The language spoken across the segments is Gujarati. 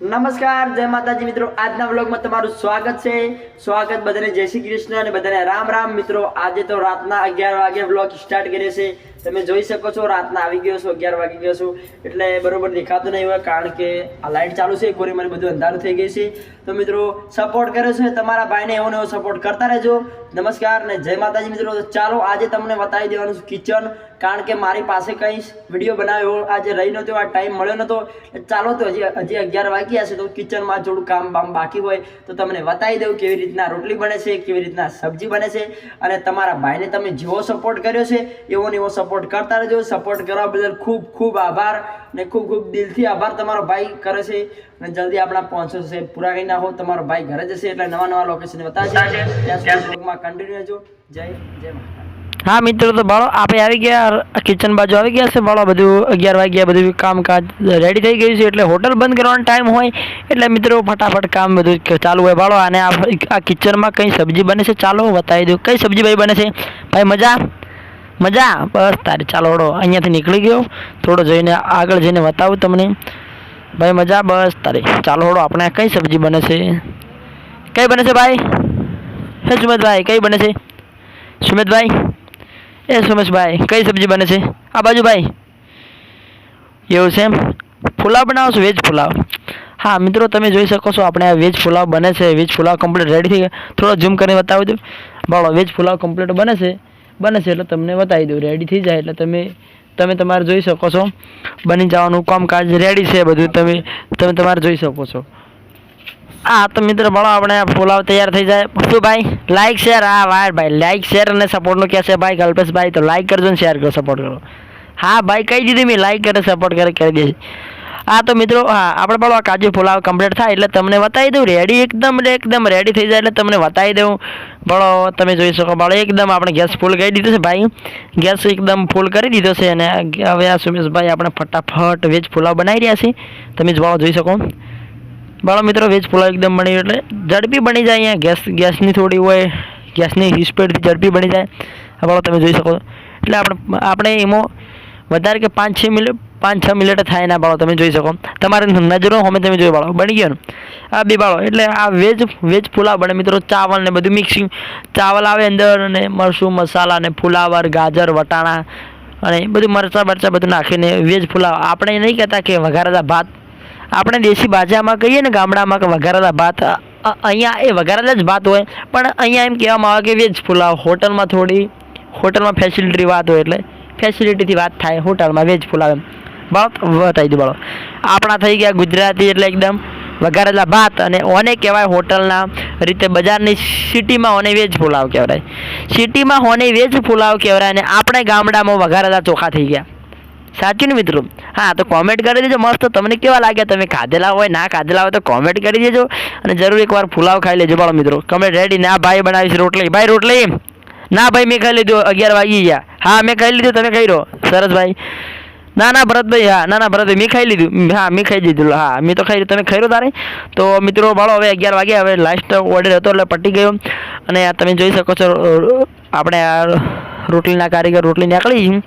નમસ્કાર, જય માતાજી મિત્રો. આજના વ્લોગમાં તમારું સ્વાગત છે. સ્વાગત બધાને જય શ્રી કૃષ્ણ અને બધાને રામ રામ મિત્રો. આજે તો રાતના અગિયાર વાગે વ્લોગ સ્ટાર્ટ કર્યો છે તમે જોઈ શકો છો, રાતના આવી ગયો છો, અગિયાર વાગી ગયો છું. એટલે બરોબર દેખાતું નહીં હોય, કારણ કે આ લાઇટ ચાલુ છે કોરી મને બધું અંધારું થઈ ગઈ છે. તો મિત્રો સપોર્ટ કર્યો છે, તમારા ભાઈને એવો ને એવો સપોર્ટ કરતા રહેજો. નમસ્કાર ને જય માતાજી મિત્રો. ચાલો, આજે તમને બતાવી દેવાનું છે કિચન કારણ કે મારી પાસે કંઈ વીડિયો બનાવ્યો આજે રહી નહોતો આ ટાઈમ મળ્યો નહોતો. ચાલો તો હજી હજી અગિયાર વાગ્યા છે તો કિચનમાં થોડું કામ બામ બાકી હોય તો તમને બતાવી દઉં કેવી રીતના રોટલી બને છે કેવી રીતના સબ્જી બને છે. અને તમારા ભાઈને તમે જેવો સપોર્ટ કર્યો છે એવો ને એવો સપોર્ટ કરતા રહેજો. સપોર્ટ કરવા બદલ ખૂબ ખૂબ આભાર ને ખૂબ ખૂબ દિલથી આભાર તમારો ભાઈ કરે છે. અને જલ્દી આપણા પાંચસો છે પૂરા કરી નાખો. તમારો ભાઈ ઘરે જશે એટલે નવા નવા લોકેશન બતાવશે. ત્યાં સુધી કન્ટિન્યુ રહેજો. જય જય માતા હા, મિત્રો, તો બાળો આપણે આવી ગયા કિચન બાજુ આવી ગયા છે બાળો, બધું અગિયાર વાગ્યા બધું કામકાજ રેડી થઈ ગયું છે, એટલે હોટલ બંધ કરવાનો ટાઈમ હોય, એટલે મિત્રો, ફટાફટ કામ બધું ચાલુ હોય. બાળો અને આ કિચનમાં કઈ સબ્જી બને છે, ચાલો બતાવી દઉં. કઈ સબ્જી ભાઈ બને છે? ભાઈ, મજા? મજા? બસ, તારે ચાલો, ઓડો, અહીંયાથી નીકળી ગયો. થોડો જઈને આગળ જઈને બતાવું તમને. ભાઈ, મજા? બસ, તારે ચાલો, ઓડો, આપણે કઈ સબ્જી બને છે? કઈ બને છે, ભાઈ? હે કઈ બને છે? સુમિતભાઈ? એ સુમેશભાઈ કઈ સબ્જી બને છે? આ બાજુ ભાઈ. એવું છે એમ? પુલાવ બનાવો છો, વેજ પુલાવ? હા, મિત્રો, તમે જોઈ શકો છો, આપણે આ વેજ પુલાવ બને છે. વેજ પુલાવ કમ્પ્લીટ રેડી થઈ ગયા. થોડો ઝૂમ કરીને બતાવી દઉં. બોલો, વેજ પુલાવ કમ્પ્લીટ બને છે? બને છે, એટલે તમને બતાવી દઉં. રેડી થઈ જાય, એટલે તમે તમે તમારે જોઈ શકો છો. બની જવાનું કામકાજ રેડી છે બધું. તમે તમે તમારે જોઈ શકો છો. હા તો મિત્રો બોલો, આપણે પુલાવ તૈયાર થઈ જાય. શું ભાઈ લાઈક શેર હા વાર ભાઈ લાઈક શેર અને સપોર્ટનું કહે છે ભાઈ કલ્પેશભાઈ, તો લાઈક કરજો ને શેર કરો સપોર્ટ કરો. હા, ભાઈ, કહી દીધી મેં લાઈક કરે સપોર્ટ કરે, કરી દે હા તો મિત્રો, હા, આપણે પણ કાજુ પુલાવ કમ્પ્લીટ થાય એટલે તમને બતાવી દઉં રેડી એકદમ એકદમ રેડી થઈ જાય એટલે તમને બતાવી દઉં. ભણો તમે જોઈ શકો ભણો એકદમ આપણે ગેસ ફૂલ કરી દીધો છે ભાઈ. ગેસ એકદમ ફૂલ કરી દીધો છે અને હવે આ સુમેશભાઈ આપણે ફટાફટ વેજ પુલાવ બનાવી રહ્યા છીએ તમે જ બોલો જોઈ શકો. બાળો મિત્રો, વેજ પુલાવ એકદમ બની એટલે ઝડપી બની જાય અહીંયા. ગેસ, ગેસની થોડી હોય, ગેસની હિસ્પેડથી ઝડપી બની જાય. આ બાળો તમે જોઈ શકો એટલે આપણે આપણે એમાં વધારે કે પાંચ, છ મિનિટ, પાંચ, છ મિનિટ થાય ના બાળો તમે જોઈ શકો. તમારે નજરો અમે તમે જોઈ બાળો, બની ગયો આ બે બાળો, એટલે આ વેજ વેજ પુલાવ બને મિત્રો, ચાવલ ને બધું મિક્સિંગ ચાવલ આવે અંદર અને મરસું મસાલા ને ફુલાવર, ગાજર, વટાણા અને બધું મરચાં, બરચાં બધું નાખીને વેજ પુલાવ. આપણે નહીં કહેતા કે વઘારેલા ભાત આપણે દેશી ભાષામાં કહીએ ને ગામડામાં કે વઘારેલા ભાત અહીંયા એ વઘારેલા જ ભાત હોય, પણ અહીંયા એમ કહેવામાં આવે કે વેજ પુલાવ, હોટલમાં થોડી, હોટલમાં ફેસિલિટી વાત હોય એટલે ફેસિલિટીથી વાત થાય, હોટલમાં વેજ પુલાવ એમ. બાળો બતાવી દઉં બાળો આપણા થઈ ગયા ગુજરાતી એટલે એકદમ વઘારેલા ભાત અને ઓને કહેવાય હોટલના રીતે બજારની સિટીમાં ઓને વેજ પુલાવ કહેવાય. સિટીમાં હોને વેજ પુલાવ કહેવાય અને આપણે ગામડામાં વઘારેલા ચોખા થઈ ગયા. સાચું ને મિત્રો? હા, તો કોમેન્ટ કરી દેજો મસ્ત. તમને કેવા લાગ્યા? તમે ખાધેલા હોય, ના ખાધેલા હોય તો કોમેન્ટ કરી દેજો. અને જરૂર એકવાર ફુલાવ ખાઈ લેજો. બાળો મિત્રો કમેન્ટ રેડી ના ભાઈ બનાવીશ રોટલી. ભાઈ, રોટલી? ના, ભાઈ, મેં ખાઈ લીધું. અગિયાર વાગી ગયા. હા, મેં ખાઈ લીધું. તમે ખાઈ રહો સરસ ભાઈ. ના ના ભરતભાઈ હા, ના ના ભરતભાઈ મેં ખાઈ લીધું. હા, મેં ખાઈ દીધું હા, મેં તો ખાઈ તમે ખાઈ તારે. તો મિત્રો ભાળો હવે અગિયાર વાગે. હવે લાસ્ટ ઓર્ડર હતો, એટલે પટી ગયો. અને તમે જોઈ શકો છો આપણે આ રોટલીના કારીગર રોટલી નીકળી.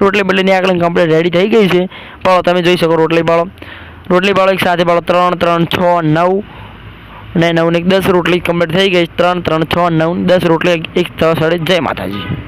રોટલી બટલી નીકળીને કમ્પ્લીટ રેડી થઈ ગઈ છે. બાળો તમે જોઈ શકો રોટલી બાળો રોટલી બાળો એક સાથે બાળો ત્રણ ત્રણ, છ, નવ અને નવને એક દસ રોટલી કમ્પ્લીટ થઈ ગઈ. ત્રણ ત્રણ, છ, નવ દસ રોટલી એક સાડે જય માતાજી.